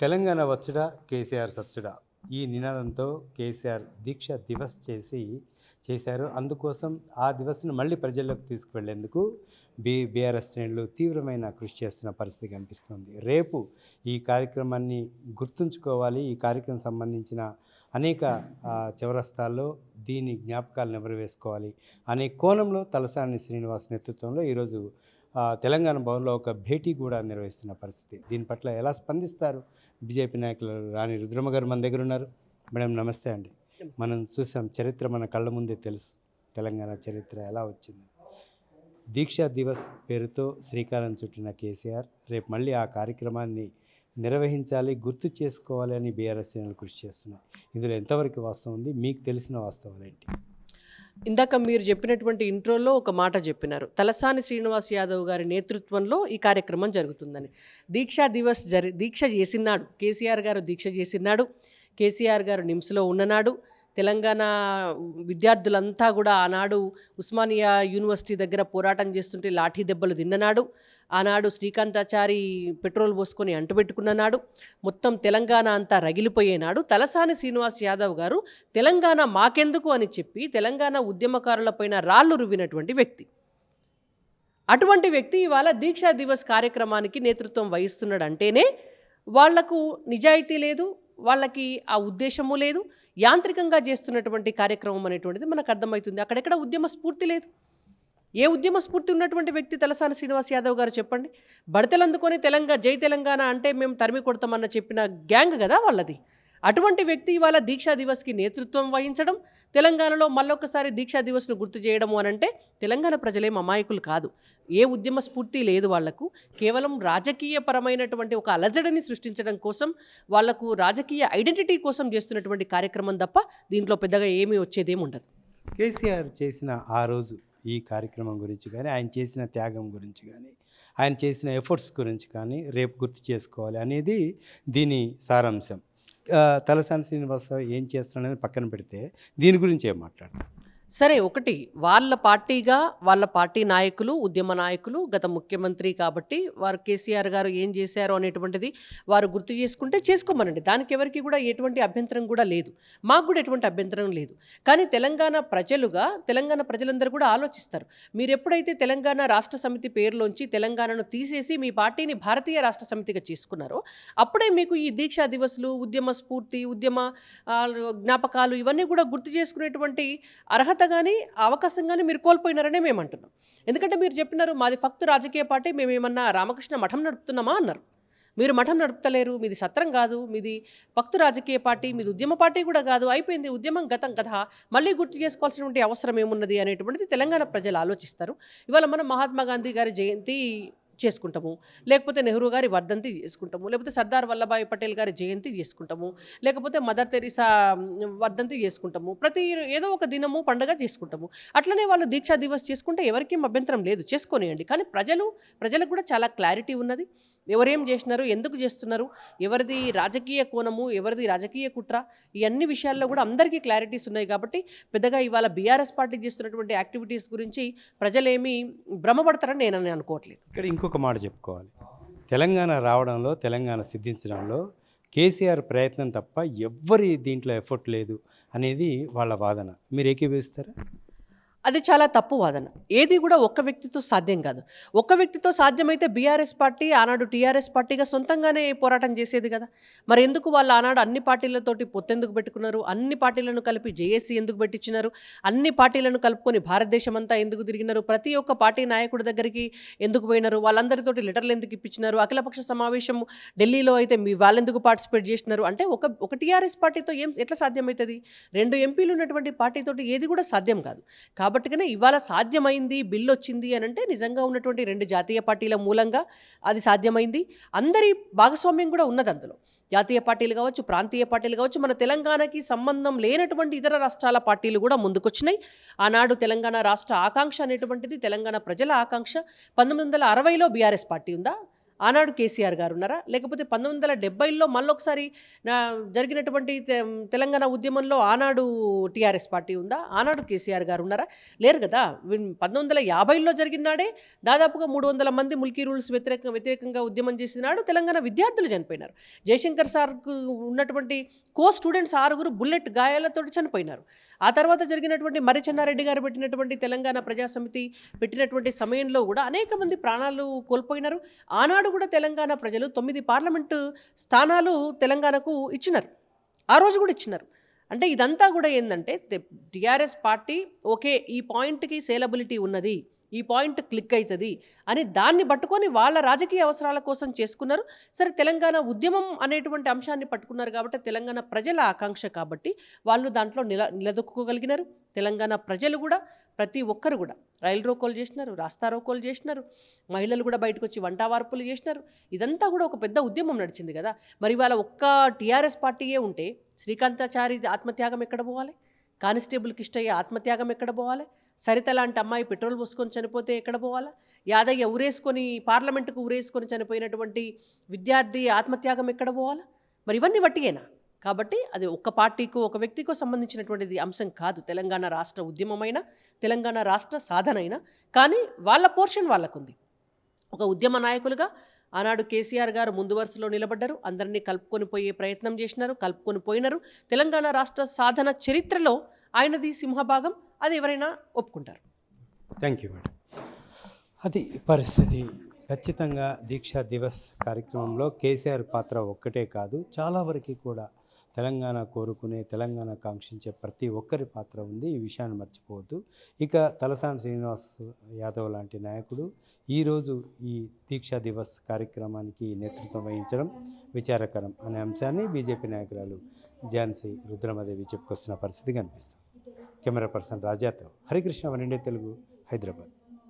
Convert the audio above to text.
తెలంగాణ వచ్చుడా కేసీఆర్ సచ్చుడా. ఈ నినాదంతో కేసీఆర్ దీక్ష దివస్ చేసి చేశారు. అందుకోసం ఆ దివస్ను మళ్ళీ ప్రజల్లోకి తీసుకువెళ్ళేందుకు బీ బీఆర్ఎస్ శ్రేణులు తీవ్రమైన కృషి చేస్తున్న పరిస్థితి కనిపిస్తుంది. రేపు ఈ కార్యక్రమాన్ని గుర్తుంచుకోవాలి. ఈ కార్యక్రమం సంబంధించిన అనేక ఆ, చౌరస్తాల్లో దీని జ్ఞాపకాలు నెమరవేసుకోవాలి అనే కోణంలో తలసాని శ్రీనివాస్ నేతృత్వంలో ఈరోజు తెలంగాణ భవన్లో ఒక భేటీ కూడా నిర్వహిస్తున్న పరిస్థితి. దీని పట్ల ఎలా స్పందిస్తారు? బీజేపీ నాయకులు రాణి రుద్రమ గారు మన దగ్గర ఉన్నారు. మేడం నమస్తే అండి. మనం చూసాం చరిత్ర మన కళ్ళ ముందే తెలుసు. తెలంగాణ చరిత్ర ఎలా వచ్చింది? దీక్షా దివస్ పేరుతో శ్రీకారం చుట్టిన కేసీఆర్ రేపు మళ్ళీ ఆ కార్యక్రమాన్ని నిర్వహించాలి గుర్తు చేసుకోవాలి అని బీఆర్ఎస్ కృషి చేస్తున్నాయి ఇందులో ఎంతవరకు వాస్తవం ఉంది? మీకు తెలిసిన వాస్తవాలు ఏంటి? ఇందాక మీరు చెప్పినటువంటి ఇంట్రోలో ఒక మాట చెప్పినారు. తలసాని శ్రీనివాస్ యాదవ్ గారి నేతృత్వంలో ఈ కార్యక్రమం జరుగుతుందని. దీక్షా దివస్ జరి దీక్ష చేసినాడు కేసీఆర్ గారు దీక్ష చేసినాడు కేసీఆర్ గారు నిమ్స్లో ఉన్ననాడు. తెలంగాణ విద్యార్థులంతా కూడా ఆనాడు ఉస్మానియా యూనివర్సిటీ దగ్గర పోరాటం చేస్తుంటే లాఠీ దెబ్బలు తిన్ననాడు ఆనాడు శ్రీకాంతాచారి పెట్రోల్ పోసుకొని అంటుపెట్టుకున్ననాడు మొత్తం తెలంగాణ అంతా రగిలిపోయేనాడు తలసాని శ్రీనివాస్ యాదవ్ గారు తెలంగాణ మాకెందుకు అని చెప్పి తెలంగాణ ఉద్యమకారులపైన రాళ్ళు రువ్వినటువంటి వ్యక్తి. అటువంటి వ్యక్తి ఇవాళ దీక్షా దివస్ కార్యక్రమానికి నేతృత్వం వహిస్తున్నాడు అంటేనే వాళ్ళకు నిజాయితీ లేదు వాళ్ళకి ఆ ఉద్దేశము లేదు. యాంత్రికంగా చేస్తున్నటువంటి కార్యక్రమం అనేటువంటిది మనకు అర్థమవుతుంది. అక్కడెక్కడ ఉద్యమ స్ఫూర్తి లేదు. ఏ ఉద్యమ స్ఫూర్తి ఉన్నటువంటి వ్యక్తి తలసాని శ్రీనివాస్ యాదవ్ గారు చెప్పండి. బడతలు అందుకొని తెలంగాణ జై తెలంగాణ అంటే మేము తరిమి కొడతామన్న చెప్పిన గ్యాంగ్ కదా వాళ్ళది. అటువంటి వ్యక్తి ఇవాళ దీక్షా దివస్కి నేతృత్వం వహించడం తెలంగాణలో మళ్ళొకసారి దీక్షా దివస్ను గుర్తు చేయడము అనంటే తెలంగాణ ప్రజలేం అమాయకులు కాదు. ఏ ఉద్యమ స్ఫూర్తి లేదు వాళ్ళకు. కేవలం రాజకీయపరమైనటువంటి ఒక అలజడిని సృష్టించడం కోసం వాళ్ళకు రాజకీయ ఐడెంటిటీ కోసం చేస్తున్నటువంటి కార్యక్రమం తప్ప దీంట్లో పెద్దగా ఏమీ వచ్చేదేమి ఉండదు. కేసీఆర్ చేసిన ఆ రోజు ఈ కార్యక్రమం గురించి కానీ ఆయన చేసిన త్యాగం గురించి కానీ ఆయన చేసిన ఎఫర్ట్స్ గురించి కానీ రేపు గుర్తు చేసుకోవాలి అనేది దీని సారాంశం. తలసాని శ్రీనివాసరావు ఏం చేస్తున్నాడని పక్కన పెడితే దీని గురించి ఏం మాట్లాడతాం సరే ఒకటి వాళ్ళ పార్టీగా వాళ్ళ పార్టీ నాయకులు ఉద్యమ నాయకులు గత ముఖ్యమంత్రి కాబట్టి వారు కేసీఆర్ గారు ఏం చేశారు అనేటువంటిది వారు గుర్తు చేసుకుంటే చేసుకోమనండి. దానికి ఎవరికి కూడా ఎటువంటి అభ్యంతరం కూడా లేదు. మాకు కూడా ఎటువంటి అభ్యంతరం లేదు. కానీ తెలంగాణ ప్రజలుగా తెలంగాణ ప్రజలందరూ కూడా ఆలోచిస్తారు. మీరు ఎప్పుడైతే తెలంగాణ రాష్ట్ర సమితి పేరులోంచి తెలంగాణను తీసేసి మీ పార్టీని భారతీయ రాష్ట్ర సమితిగా చేసుకున్నారో అప్పుడే మీకు ఈ దీక్షా దివసులు ఉద్యమ స్ఫూర్తి ఉద్యమ జ్ఞాపకాలు ఇవన్నీ కూడా గుర్తు చేసుకునేటువంటి అర్హత కానీ అవకాశం కానీ మీరు కోల్పోయినారనే మేము అంటున్నాం ఎందుకంటే మీరు చెప్పినారు మాది ఫక్తు రాజకీయ పార్టీ మేము ఏమన్నా రామకృష్ణ మఠం నడుపుతున్నామా అన్నారు. మీరు మఠం నడుపుతలేరు మీది సత్రం కాదు మీది భక్తు రాజకీయ పార్టీ మీది ఉద్యమ పార్టీ కూడా కాదు అయిపోయింది ఉద్యమం గతం కథ మళ్ళీ గుర్తు చేసుకోవాల్సినటువంటి అవసరం ఏమున్నది అనేటువంటిది తెలంగాణ ప్రజలు ఆలోచిస్తారు. ఇవాళ మనం మహాత్మా గాంధీ గారి జయంతి చేసుకుంటాము. లేకపోతే నెహ్రూ గారి వర్ధంతి చేసుకుంటాము. లేకపోతే సర్దార్ వల్లభాయ్ పటేల్ గారి జయంతి చేసుకుంటాము. లేకపోతే మదర్ తెరీసా వర్ధంతి చేసుకుంటాము. ప్రతి ఏదో ఒక దినము పండగ చేసుకుంటాము. అట్లనే వాళ్ళు దీక్షా దివస్ చేసుకుంటే ఎవరికి అభ్యంతరం లేదు. చేసుకోనియండి. కానీ ప్రజలు ప్రజలకు కూడా చాలా క్లారిటీ ఉన్నది. ఎవరేం చేసినారు ఎందుకు చేస్తున్నారు ఎవరిది రాజకీయ కోణము ఎవరిది రాజకీయ కుట్ర ఈ అన్ని విషయాల్లో కూడా అందరికీ క్లారిటీస్ ఉన్నాయి కాబట్టి పెద్దగా ఇవాళ బీఆర్ఎస్ పార్టీ చేస్తున్నటువంటి యాక్టివిటీస్ గురించి ప్రజలేమీ భ్రమపడతారని నేను అనుకోవట్లేదు. ఇక్కడ ఇంకొక మాట చెప్పుకోవాలి. తెలంగాణ రావడంలో తెలంగాణ సిద్ధించడంలో కేసీఆర్ ప్రయత్నం తప్ప ఎవ్వరి దీంట్లో ఎఫర్ట్ లేదు అనేది వాళ్ళ వాదన. మీరు ఏకీభవిస్తారా? అది చాలా తప్పు వాదన. ఏది కూడా ఒక్క వ్యక్తితో సాధ్యం కాదు. ఒక్క వ్యక్తితో సాధ్యమైతే బీఆర్ఎస్ పార్టీ ఆనాడు టీఆర్ఎస్ పార్టీగా సొంతంగానే పోరాటం చేసేది కదా. మరి ఎందుకు వాళ్ళు ఆనాడు అన్ని పార్టీలతోటి పొత్తెందుకు పెట్టుకున్నారు? అన్ని పార్టీలను కలిపి జేఏసీ ఎందుకు పెట్టించినారు? అన్ని పార్టీలను కలుపుకొని భారతదేశం అంతా ఎందుకు తిరిగినారు? ప్రతి ఒక్క పార్టీ నాయకుడి దగ్గరికి ఎందుకు పోయినారు? వాళ్ళందరితోటి లెటర్లు ఎందుకు ఇప్పించినారు? అఖిలపక్ష సమావేశం ఢిల్లీలో అయితే మీ వాళ్ళెందుకు పార్టిసిపేట్ చేసినారు? అంటే ఒక ఒక టీఆర్ఎస్ పార్టీతో ఏం ఎట్లా సాధ్యమవుతుంది రెండు ఎంపీలు ఉన్నటువంటి పార్టీతోటి ఏది కూడా సాధ్యం కాదు. కాబట్టి ఇవాళ సాధ్యమైంది బిల్లు వచ్చింది అని అంటే నిజంగా ఉన్నటువంటి రెండు జాతీయ పార్టీల మూలంగా అది సాధ్యమైంది. అందరి భాగస్వామ్యం కూడా ఉన్నది అందులో. జాతీయ పార్టీలు కావచ్చు ప్రాంతీయ పార్టీలు కావచ్చు మన తెలంగాణకి సంబంధం లేనటువంటి ఇతర రాష్ట్రాల పార్టీలు కూడా ముందుకొచ్చినాయి. ఆనాడు తెలంగాణ రాష్ట్ర ఆకాంక్ష అనేటువంటిది తెలంగాణ ప్రజల ఆకాంక్ష. పంతొమ్మిది వందల అరవైలో బీఆర్ఎస్ పార్టీ ఉందా? ఆనాడు కేసీఆర్ గారు ఉన్నారా? లేకపోతే పంతొమ్మిది వందల డెబ్బైలో మళ్ళొకసారి జరిగినటువంటి తె- తెలంగాణ ఉద్యమంలో ఆనాడు టీఆర్ఎస్ పార్టీ ఉందా? ఆనాడు కేసీఆర్ గారు ఉన్నారా? లేరు కదా. పంతొమ్మిది వందల యాభైలో జరిగినాడే దాదాపుగా మూడు వందల మంది ముల్కీ రూల్స్ వ్యతిరేక వ్యతిరేకంగా ఉద్యమం చేసినాడు తెలంగాణ విద్యార్థులు చనిపోయినారు. జయశంకర్ సార్కు ఉన్నటువంటి కో స్టూడెంట్స్ ఆరుగురు బుల్లెట్ గాయాలతో చనిపోయినారు. ఆ తర్వాత జరిగినటువంటి మర్రి చెన్నారెడ్డి గారు పెట్టినటువంటి తెలంగాణ ప్రజాసమితి పెట్టినటువంటి సమయంలో కూడా అనేక మంది ప్రాణాలు కోల్పోయినారు. ఆనాడు కూడా తెలంగాణ ప్రజలు తొమ్మిది పార్లమెంటు స్థానాలు తెలంగాణకు ఇచ్చినారు. ఆ రోజు కూడా ఇచ్చినారు. అంటే ఇదంతా కూడా ఏంటంటే టిఆర్ఎస్ పార్టీ ఓకే ఈ పాయింట్కి సేలబిలిటీ ఉన్నది. ఈ పాయింట్ క్లిక్ అవుతుంది అని దాన్ని పట్టుకొని వాళ్ళ రాజకీయ అవసరాల కోసం చేసుకున్నారు. సరే తెలంగాణ ఉద్యమం అనేటువంటి అంశాన్ని పట్టుకున్నారు కాబట్టి తెలంగాణ ప్రజల ఆకాంక్ష కాబట్టి వాళ్ళు దాంట్లో నిల నిలదొక్కుకోగలిగినారు. తెలంగాణ ప్రజలు కూడా ప్రతి ఒక్కరు కూడా రైలు రోకోలు చేసినారు రాస్తా రోకోలు చేసినారు మహిళలు కూడా బయటకు వచ్చి వంటావార్పులు చేసినారు. ఇదంతా కూడా ఒక పెద్ద ఉద్యమం నడిచింది కదా. మరి వాళ్ళ ఒక్క టీఆర్ఎస్ పార్టీయే ఉంటే శ్రీకాంతాచారి ఆత్మత్యాగం ఎక్కడ పోవాలి? కానిస్టేబుల్ కిష్టయ్య ఆత్మత్యాగం ఎక్కడ పోవాలి? సరిత లాంటి అమ్మాయి పెట్రోల్ పోసుకొని చనిపోతే ఎక్కడ పోవాలా? యాదయ్య ఊరేసుకొని పార్లమెంటుకు ఊరేసుకొని చనిపోయినటువంటి విద్యార్థి ఆత్మత్యాగం ఎక్కడ పోవాలా? మరి ఇవన్నీ వట్టియేనా? కాబట్టి అది ఒక్క పార్టీకో ఒక వ్యక్తికో సంబంధించినటువంటిది అంశం కాదు. తెలంగాణ రాష్ట్ర ఉద్యమమైన తెలంగాణ రాష్ట్ర సాధన అయినా కానీ వాళ్ళ పోర్షన్ వాళ్ళకుంది. ఒక ఉద్యమ నాయకులుగా ఆనాడు కేసీఆర్ గారు ముందు వరుసలో నిలబడ్డారు. అందరినీ కలుపుకొని పోయే ప్రయత్నం చేసినారు కలుపుకొని పోయినారు. తెలంగాణ రాష్ట్ర సాధన చరిత్రలో ఆయనది సింహభాగం. అది ఎవరైనా ఒప్పుకుంటారు. థ్యాంక్ యూ మేడం అది పరిస్థితి. ఖచ్చితంగా దీక్షా దివస్ కార్యక్రమంలో కేసీఆర్ పాత్ర ఒక్కటే కాదు చాలా వరకు కూడా తెలంగాణ కోరుకునే తెలంగాణ కాంక్షించే ప్రతి ఒక్కరి పాత్ర ఉంది. ఈ విషయాన్ని మర్చిపోవద్దు. ఇక తలసాని శ్రీనివాస్ యాదవ్ లాంటి నాయకుడు ఈరోజు ఈ దీక్షా దివస్ కార్యక్రమానికి నేతృత్వం వహించడం విచారకరం అనే అంశాన్ని బీజేపీ నాయకురాలు ఝాన్సీ రుద్రమదేవి చెప్పుకొస్తున్న పరిస్థితి కనిపిస్తుంది. కెమెరా పర్సన్ రాజాతో హరికృష్ణ వన్ ఇండియా తెలుగు హైదరాబాద్.